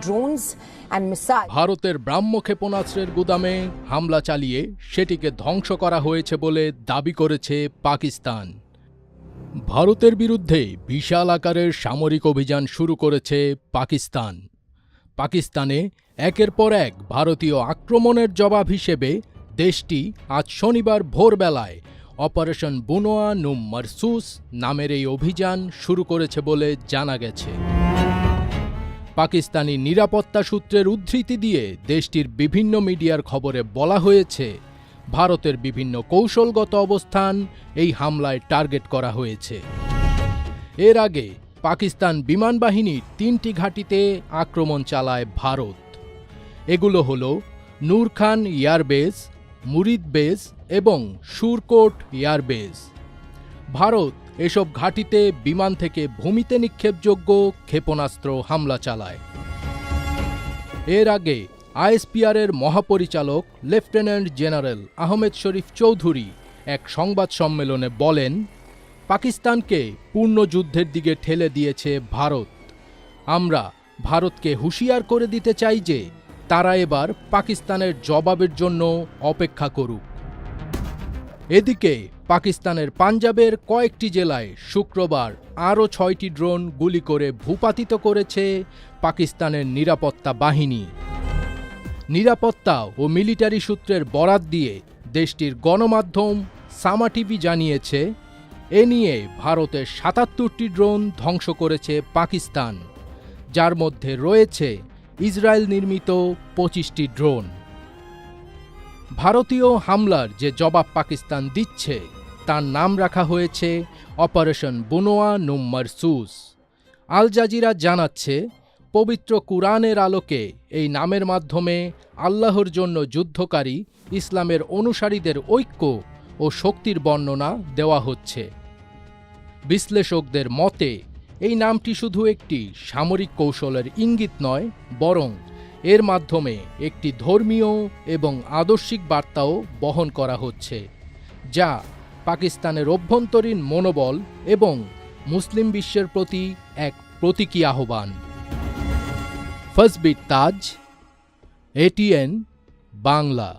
drones and missiles. ভারতের ব্রাহ্ম ক্ষেপণাস্ত্রের গুদামে হামলা চালিয়ে সেটিকে ধ্বংস করা হয়েছে বলে দাবি করেছে পাকিস্তান। ভারতের বিরুদ্ধে বিশাল আকারের সামরিক অভিযান শুরু করেছে পাকিস্তান। পাকিস্তানে একের পর এক ভারতীয় আক্রমণের জবাব হিসেবে দেশটি আজ শনিবার ভোরবেলায় অপারেশন বুনোয়া নুম মারসুস নামের এই অভিযান শুরু করেছে বলে জানা গেছে। পাকিস্তানি নিরাপত্তা সূত্রের উদ্ধৃতি দিয়ে দেশটির বিভিন্ন মিডিয়ার খবরে বলা হয়েছে, ভারতের বিভিন্ন কৌশলগত অবস্থান এই হামলায় টার্গেট করা হয়েছে। এর আগে পাকিস্তান বিমান বাহিনীর তিনটি ঘাঁটিতে আক্রমণ চালায় ভারত। এগুলো হল নূর খান এয়ারবেস মুরিদ বেস এবং সুরকোট এয়ারবেস ভারত এসব ঘাঁটিতে বিমান থেকে ভূমিতে নিক্ষেপযোগ্য ক্ষেপণাস্ত্র হামলা চালায়। এর আগে আইএসপিআরের মহাপরিচালক লেফটেন্যান্ট জেনারেল আহমেদ শরীফ চৌধুরী এক সংবাদ সম্মেলনে বলেন, পাকিস্তানকে পূর্ণ যুদ্ধের দিকে ঠেলে দিয়েছে ভারত। আমরা ভারতকে হুঁশিয়ার করে দিতে চাই যে তারা এবার পাকিস্তানের জবাবের জন্য অপেক্ষা করুক। এদিকে পাকিস্তানের পাঞ্জাবের কয়েকটি জেলায় শুক্রবার আরও ছয়টি ড্রোন গুলি করে ভূপাতিত করেছে পাকিস্তানের নিরাপত্তা বাহিনী। নিরাপত্তা ও মিলিটারি সূত্রের বরাত দিয়ে দেশটির গণমাধ্যম সামা টিভি জানিয়েছে, এ নিয়ে ভারতের সাতাত্তরটি ড্রোন ধ্বংস করেছে পাকিস্তান, যার মধ্যে রয়েছে ইসরায়েল নির্মিত পঁচিশটি ড্রোন। ভারতীয় হামলার যে জবাব পাকিস্তান দিচ্ছে, তার নাম রাখা হয়েছে অপারেশন বুনোয়া নুম সুস। আল জাজিরা জানাচ্ছে, পবিত্র কুরআনের আলোকে এই নামের মাধ্যমে আল্লাহর জন্য যুদ্ধকারী, ইসলামের অনুসারীদের ঐক্য ও শক্তির বর্ণনা দেওয়া হচ্ছে। বিশ্লেষকদের মতে এই নামটি শুধু একটি সামরিক কৌশলের ইঙ্গিত নয়, বরং এর মাধ্যমে একটি ধর্মীয় এবং আদর্শিক বার্তাও বহন করা হচ্ছে, যা পাকিস্তানের অভ্যন্তরীণ মনোবল এবং মুসলিম বিশ্বের প্রতি এক প্রতীকী আহ্বান। ফজবির তাজ এটিএন বাংলা।